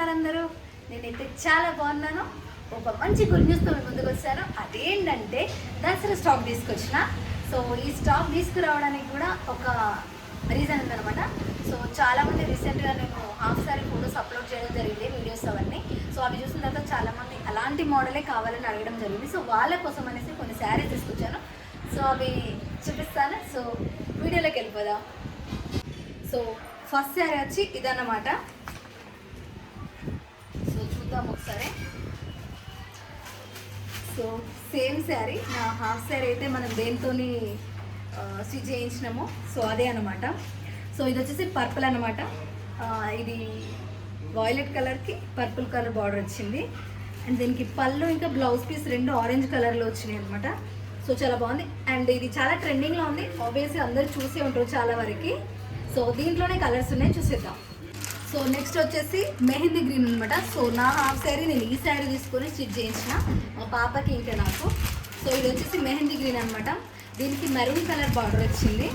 ఉన్నారు అందరూ? నేనైతే చాలా బాగున్నాను. ఒక మంచి గుడ్ న్యూస్తో మీ ముందుకు వచ్చాను అదేంటంటే దసరా స్టాక్ తీసుకొచ్చిన. సో ఈ స్టాక్ తీసుకురావడానికి కూడా ఒక రీజన్ ఉందన్నమాట. సో చాలామంది రీసెంట్గా నేను హాఫ్ సారీ ఫోటోస్ అప్లోడ్ చేయడం జరిగింది వీడియోస్ అవన్నీ. సో అవి చూసిన తర్వాత చాలామంది అలాంటి మోడలే కావాలని అడగడం జరిగింది. సో వాళ్ళ కోసం అనేసి కొన్ని శారీస్ తీసుకొచ్చాను. సో అవి చూపిస్తాను. సో వీడియోలోకి వెళ్ళిపోదాం. సో ఫస్ట్ శారీ వచ్చి ఇదన్నమాట. చూద్దాం ఒకసారి. సో సేమ్ శారీ నా హాఫ్ శారీ అయితే మనం దేనితోని స్టిచ్ చేయించినామో సో అదే అనమాట సో ఇది వచ్చేసి పర్పుల్ అనమాట ఇది వాయిలెట్ కలర్కి పర్పుల్ కలర్ బార్డర్ వచ్చింది. అండ్ దీనికి పళ్ళు ఇంకా బ్లౌజ్ పీస్ రెండు ఆరెంజ్ కలర్లో వచ్చినాయి అనమాట సో చాలా బాగుంది. అండ్ ఇది చాలా ట్రెండింగ్లో ఉంది. ఆబ్వియస్లీ అందరూ చూసే ఉంటారు చాలా వరకు. సో దీంట్లోనే కలర్స్ ఉన్నాయి. చూసేద్దాం. సో నెక్స్ట్ వచ్చేసి మెహందీ గ్రీన్ అనమాట సో నా హాఫ్ శారీ నేను ఈ శారీ తీసుకొని స్టిచ్ చేయించిన. మా పాపకి ఇంకా నాకు. సో ఇది వచ్చేసి మెహందీ గ్రీన్ అనమాట దీనికి మెరూన్ కలర్ బార్డర్ వచ్చింది.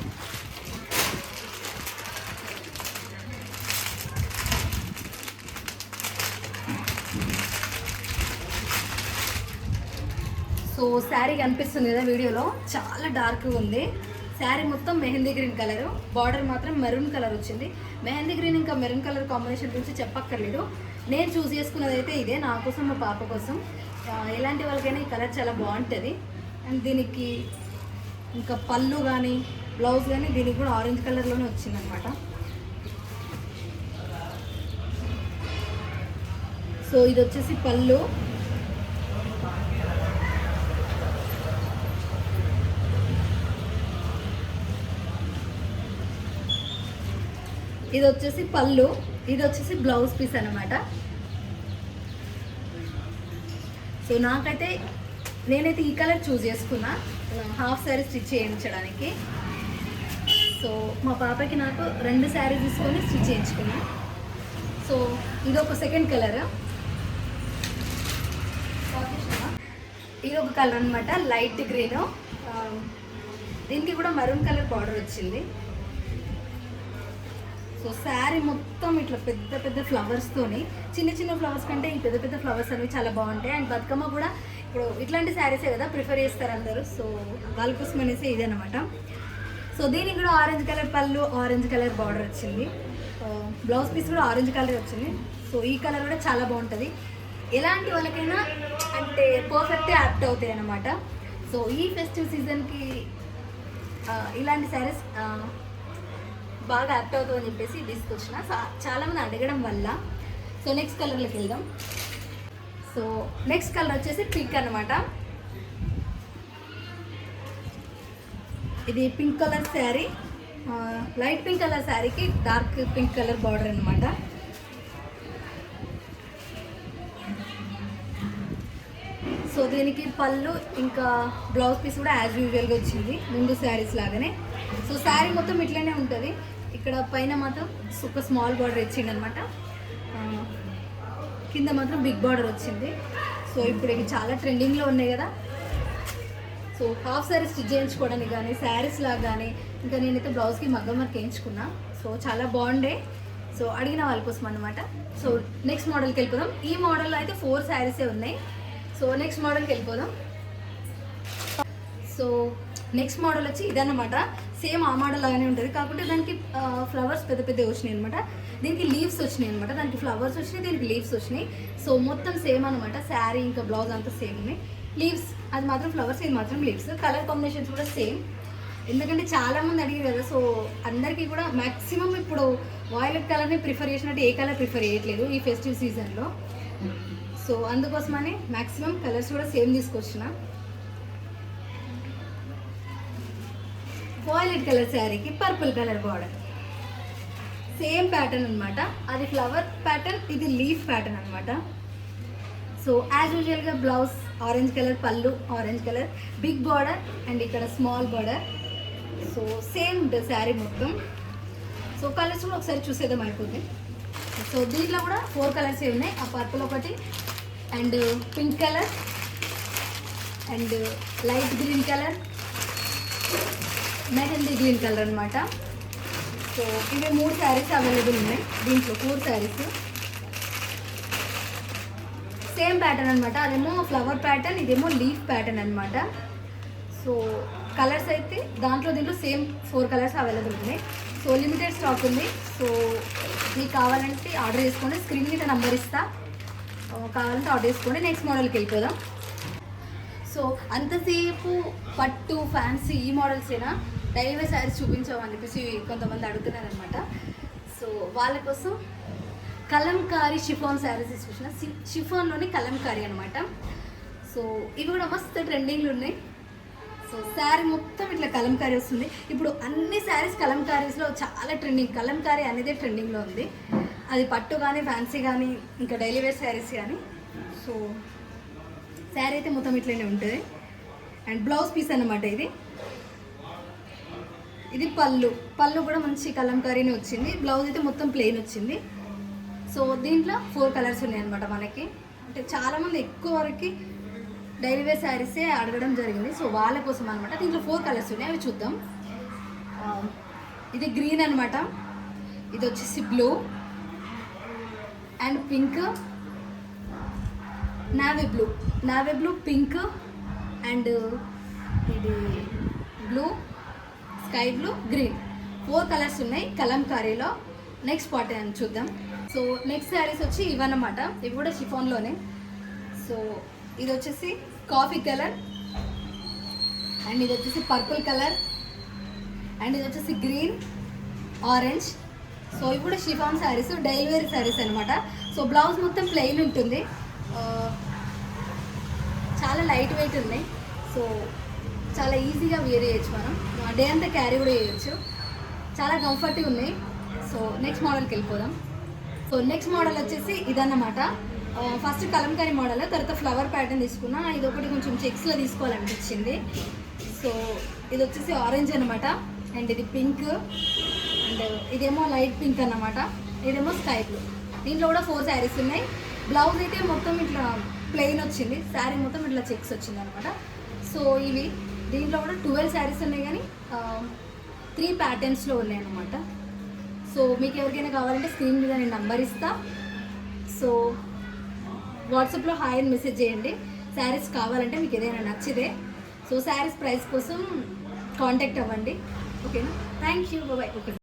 సో శారీ కనిపిస్తుంది కదా వీడియోలో. చాలా డార్క్గా ఉంది. శారీ మొత్తం మెహందీ గ్రీన్ కలర్. బార్డర్ మాత్రం మెరూన్ కలర్ వచ్చింది. మెహందీ గ్రీన్ ఇంకా మెరూన్ కలర్ కాంబినేషన్ గురించి చెప్పక్కర్లేదు. నేను చూస్ చేసుకున్నది అయితే ఇదే నా కోసం మా పాప కోసం. ఎలాంటి వాళ్ళకైనా ఈ కలర్ చాలా బాగుంటుంది. అండ్ దీనికి ఇంకా పళ్ళు కానీ బ్లౌజ్ కానీ దీనికి కూడా ఆరెంజ్ కలర్లోనే వచ్చిందనమాట. సో ఇది వచ్చేసి పళ్ళు. ఇది వచ్చేసి పళ్ళు ఇది వచ్చేసి బ్లౌజ్ పీస్ అనమాట సో నాకైతే నేనైతే ఈ కలర్ చూస్ చేసుకున్నా. హాఫ్ శారీ స్టిచ్ చేయించడానికి. సో మా పాపకి నాకు రెండు శారీ తీసుకొని స్టిచ్ చేయించుకున్నా. సో ఇది ఒక సెకండ్ కలర్. ఇది ఒక కలర్ అనమాట లైట్ గ్రీన్. దీనికి కూడా మరూన్ కలర్ బార్డర్ వచ్చింది. సో శారీ మొత్తం ఇట్లా పెద్ద పెద్ద ఫ్లవర్స్తోని చిన్న చిన్న ఫ్లవర్స్ కంటే ఈ పెద్ద పెద్ద ఫ్లవర్స్ అనేవి చాలా బాగుంటాయి. అండ్ బతుకమ్మ కూడా ఇప్పుడు ఇట్లాంటి శారీసే కదా ప్రిఫర్ చేస్తారు అందరూ. సో వాళ్ళ కోసం అనేసి ఇదనమాట సో దీనికి కూడా ఆరెంజ్ కలర్ పళ్ళు ఆరెంజ్ కలర్ బార్డర్ వచ్చింది. Uh, బ్లౌజ్ పీస్ కూడా ఆరెంజ్ కలర్ వచ్చింది. సో ఈ కలర్ కూడా చాలా బాగుంటుంది. ఎలాంటి వాళ్ళకైనా అంటే పర్ఫెక్ట్ యాప్ట్ అవుతాయి అనమాట సో ఈ ఫెస్టివ్ సీజన్కి uh, ఇలాంటి శారీస్ బాగా యాక్ట్ అవుతుందని చెప్పేసి తీసుకొచ్చిన. చా- చాలా మంది అడగడం వల్ల. సో నెక్స్ట్ కలర్లోకి వెళ్దాం. సో నెక్స్ట్ కలర్ వచ్చేసి పింక్ అనమాట ఇది pink colour sari light pink colour శారీకి డార్క్ పింక్ కలర్ బార్డర్ అనమాట సో దీనికి పళ్ళు ఇంకా బ్లౌజ్ పీస్ కూడా యాజ్ యూజువల్గా వచ్చింది. ముందు శారీస్ లాగానే. సో శారీ మొత్తం ఇట్లనే ఉంటుంది. ఇక్కడ పైన మాత్రం ఒక స్మాల్ బార్డర్ ఇచ్చింది అనమాట కింద మాత్రం బిగ్ బార్డర్ వచ్చింది. సో ఇప్పుడు ఇవి చాలా ట్రెండింగ్లో ఉన్నాయి కదా. సో హాఫ్ శారీ స్టిచ్ చేయించుకోవడానికి కానీ శారీస్ లాగా కానీ ఇంకా నేనైతే బ్లౌజ్కి మగ్గం వర్క్ వేయించుకున్నా సో చాలా బాగుండే. సో అడిగిన వాళ్ళ కోసం అనమాట సో నెక్స్ట్ మోడల్కి వెళ్ళిపోదాం. ఈ మోడల్లో అయితే ఫోర్ శారీసే ఉన్నాయి. సో నెక్స్ట్ మోడల్కి వెళ్ళిపోదాం. సో నెక్స్ట్ మోడల్ వచ్చి ఇదన్నమాట. సేమ్ ఆ మోడల్ లాగానే ఉంటుంది. కాకుంటే దానికి ఫ్లవర్స్ పెద్ద పెద్ద వచ్చినాయి అనమాట దీనికి లీవ్స్ వచ్చినాయి అనమాట దానికి ఫ్లవర్స్ వచ్చినాయి దీనికి లీవ్స్ వచ్చినాయి. సో మొత్తం సేమ్ అనమాట శారీ ఇంకా బ్లౌజ్ అంతా సేమ్ ఉన్నాయి. లీవ్స్ అది మాత్రం ఫ్లవర్స్ ఇది మాత్రం లీవ్స్ కలర్ కాంబినేషన్స్ కూడా సేమ్ ఎందుకంటే చాలామంది అడిగారు కదా సో అందరికీ కూడా మ్యాక్సిమం ఇప్పుడు వాయిలెట్ కలర్ని ప్రిఫర్ చేసినట్టు ఏ కలర్ ప్రిఫర్ చేయట్లేదు ఈ ఫెస్టివ్ సీజన్లో సో అందుకోసమని మ్యాక్సిమం కలర్స్ కూడా సేమ్ తీసుకొచ్చిన. వాయిలెట్ కలర్ శారీకి purple colour border same pattern అనమాట అది ఫ్లవర్ ప్యాటర్న్ ఇది లీఫ్ ప్యాటర్న్ అనమాట సో యాజ్ యూజువల్గా బ్లౌజ్ ఆరెంజ్ కలర్ పళ్ళు orange colour big border and ఇక్కడ small border so same sari మొత్తం. సో కలర్స్ కూడా ఒకసారి చూసేద్దాం అయిపోతుంది సో దీంట్లో కూడా ఫోర్ కలర్స్ ఉన్నాయి. ఆ పర్పుల్ ఒకటి and pink colour and light green colour mehndi green colour అనమాట సో ఇవి మూడు శారీస్ అవైలబుల్ ఉన్నాయి. దీంట్లో ఫోర్ శారీస్. సేమ్ ప్యాటర్న్ అనమాట అదేమో ఫ్లవర్ ప్యాటర్న్ ఇదేమో లీఫ్ ప్యాటర్న్ అనమాట సో కలర్స్ అయితే దాంట్లో దీంట్లో సేమ్ ఫోర్ కలర్స్ అవైలబుల్ ఉన్నాయి. సో లిమిటెడ్ స్టాక్ ఉంది. సో మీకు కావాలంటే ఆర్డర్ చేసుకోండి. స్క్రీన్ మీద నంబర్ ఇస్తా. కావాలంటే ఆర్డర్ చేసుకోండి. నెక్స్ట్ మోడల్కి వెళ్ళిపోదాం. సో అంతసేపు పట్టు ఫ్యాన్సీ ఈ మోడల్సేనా డైలీ శారీస్ చూపించామని చెప్పేసి కొంతమంది అడుగుతున్నారనమాట సో వాళ్ళ కోసం కలంకారీ షిఫాన్ శారీస్ తీసుకొచ్చిన. షిఫోన్లోనే కలంకారీ అనమాట సో ఇవి కూడా మస్తు ట్రెండింగ్లు ఉన్నాయి. సో శారీ మొత్తం ఇట్లా కలంకారీ వస్తుంది. ఇప్పుడు అన్ని శారీస్ కలంకారీస్లో చాలా ట్రెండింగ్ కలంకారీ అనేది ట్రెండింగ్లో ఉంది. అది పట్టు కానీ ఫ్యాన్సీ కానీ ఇంకా డైలీ వేర్ శారీస్ కానీ సో శారీ అయితే మొత్తం ఇట్లనే ఉంటుంది. అండ్ బ్లౌజ్ పీస్ అన్నమాట ఇది. ఇది పళ్ళు. పళ్ళు కూడా మంచి కలంకారీనే వచ్చింది. బ్లౌజ్ అయితే మొత్తం ప్లెయిన్ వచ్చింది. సో దీంట్లో ఫోర్ కలర్స్ ఉన్నాయన్నమాట మనకి. అంటే చాలామంది ఎక్కువ వరకు డైలీ వేర్ శారీసే అడగడం జరిగింది. సో వాళ్ళ కోసం అనమాట దీంట్లో ఫోర్ కలర్స్ ఉన్నాయి. అవి చూద్దాం. ఇది గ్రీన్ అనమాట ఇది వచ్చేసి blue and pink navy blue. Navy blue pink and ఇది blue sky blue green. Four colours ఉన్నాయి కలంకారీలో. నెక్స్ట్ పార్ట్ అని చూద్దాం. సో నెక్స్ట్ శారీస్ వచ్చి ఇవన్నమాట. ఇవి కూడా షిఫాన్లోనే సో ఇది వచ్చేసి కాఫీ కలర్ అండ్ ఇది వచ్చేసి పర్పుల్ కలర్ అండ్ ఇది వచ్చేసి గ్రీన్ ఆరెంజ్ సో ఇవి కూడా chiffon saris daily wear saris అనమాట సో బ్లౌజ్ మొత్తం ప్లెయిన్ ఉంటుంది. చాలా లైట్ వెయిట్ ఉన్నాయి. సో చాలా ఈజీగా వేర్ చేయొచ్చు మనం. డే అంతా క్యారీ కూడా చేయొచ్చు. చాలా కంఫర్ట్గా ఉన్నాయి. సో నెక్స్ట్ మోడల్కి వెళ్ళిపోదాం. సో నెక్స్ట్ మోడల్ వచ్చేసి ఇదన్నమాట. ఫస్ట్ కలంకారీ మోడల్ తర్వాత ఫ్లవర్ ప్యాటర్న్ తీసుకున్నా. ఇది ఒకటి కొంచెం చెక్స్లో తీసుకోవాలనిపించింది. సో ఇది వచ్చేసి ఆరెంజ్ అనమాట అండ్ ఇది పింక్ అండ్ ఇదేమో లైట్ పింక్ అన్నమాట. ఇదేమో స్కై బ్లూ దీంట్లో కూడా ఫోర్ శారీస్ ఉన్నాయి. బ్లౌజ్ అయితే మొత్తం ఇట్లా ప్లెయిన్ వచ్చింది. శారీ మొత్తం ఇట్లా చెక్స్ వచ్చింది అనమాట సో ఇవి దీంట్లో కూడా ట్వెల్వ్ శారీస్ ఉన్నాయి కానీ త్రీ ప్యాటర్న్స్లో ఉన్నాయి అనమాట సో మీకు ఎవరికైనా కావాలంటే స్క్రీన్ మీద నేను నంబర్ ఇస్తా. సో వాట్సాప్లో హాయ్ అని మెసేజ్ చేయండి. శారీస్ కావాలంటే మీకు ఏదైనా నచ్చితే. సో శారీస్ ప్రైస్ కోసం కాంటాక్ట్ అవ్వండి. ఓకేనా థ్యాంక్ యూ బాయ్ ఓకే